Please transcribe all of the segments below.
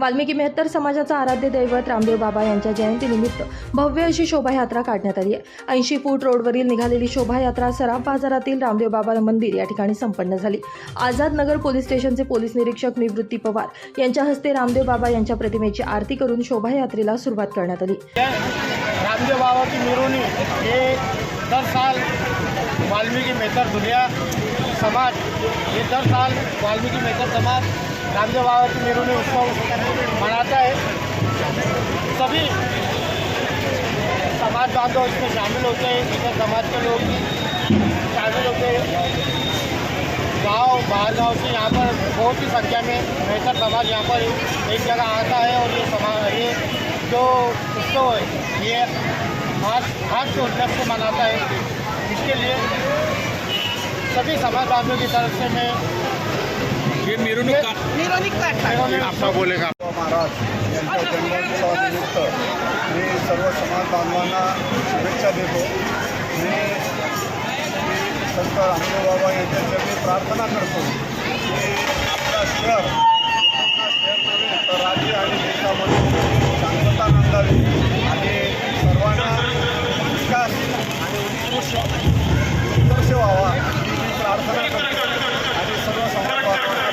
वाल्मिकी मेहत्तर समाजाचा आराध्य दैवत रामदेव बाबा यांच्या जयंतीनिमित्त भव्य अशी शोभायात्रा काढण्यात आली आहे. ऐंशी फूट रोडवरील निघालेली शोभायात्रा सराफ बाजारातील रामदेव बाबा मंदिर या ठिकाणी संपन्न झाली. आझाद नगर पोलीस स्टेशनचे पोलीस निरीक्षक निवृत्ती पवार यांच्या हस्ते रामदेव बाबा यांच्या प्रतिमेची आरती करून शोभायात्रेला सुरुवात करण्यात आली. रामदेव बाबा मिरवणी हे दर साल वाल्मिकी मेहतर दुनिया समाज हे दर साल वाल्मिकी मेहतर समाज रामदेव बाबा की मिरवणूक उत्सव मनाता है। सभी समाज बांधव इसमें शामिल होते हैं मेहतर समाज के लोग शामिल होते हैं। गाँव बाहर गाँव से यहाँ पर बहुत ही संख्या में बेहतर समाज यहाँ पर एक जगह आता है और ये समाज ये जो उत्सव है, ये हाथ हाथ के उल्लस से मनाता है। इसके लिए सभी समाज बांधवों की तरफ़ से मैं मिरवणूक का मिरवणूक आपका बोलेगा महाराज यांच्या जन्मोत्सवानिमित्त मी सर्व समाज बांधवांना शुभेच्छा देतो. मी संत रामदेव बाबा यांच्याचरणी प्रार्थना करतो. की आपला शहर पूर्ण शहर नव्हे तर राज्य आणि देशामध्ये शांतता नांदावी आणि सर्वांना विकास आणि उत्कृष्ट उत्कर्ष व्हावा ही मी प्रार्थना करतो आणि सर्व समाज बांधवांना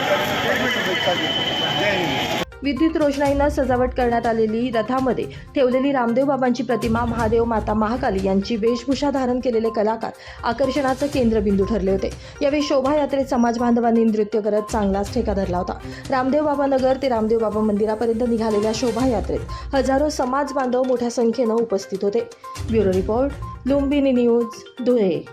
मी शुभेच्छा देतो जय हिंद विद्युत रोषणाईनं सजावट करण्यात आलेली रथामध्ये ठेवलेली रामदेव बाबांची प्रतिमा महादेव माता महाकाली यांची वेशभूषा धारण केलेले कलाकार आकर्षणाचं केंद्रबिंदू ठरले होते. यावेळी शोभायात्रेत समाज बांधवांनी नृत्य करत चांगलाच ठेका धरला होता. रामदेव बाबा नगर ते रामदेव बाबा मंदिरापर्यंत निघालेल्या शोभायात्रेत हजारो समाज बांधव मोठ्या संख्येनं उपस्थित होते. Bureau report Lumbini news Dhule.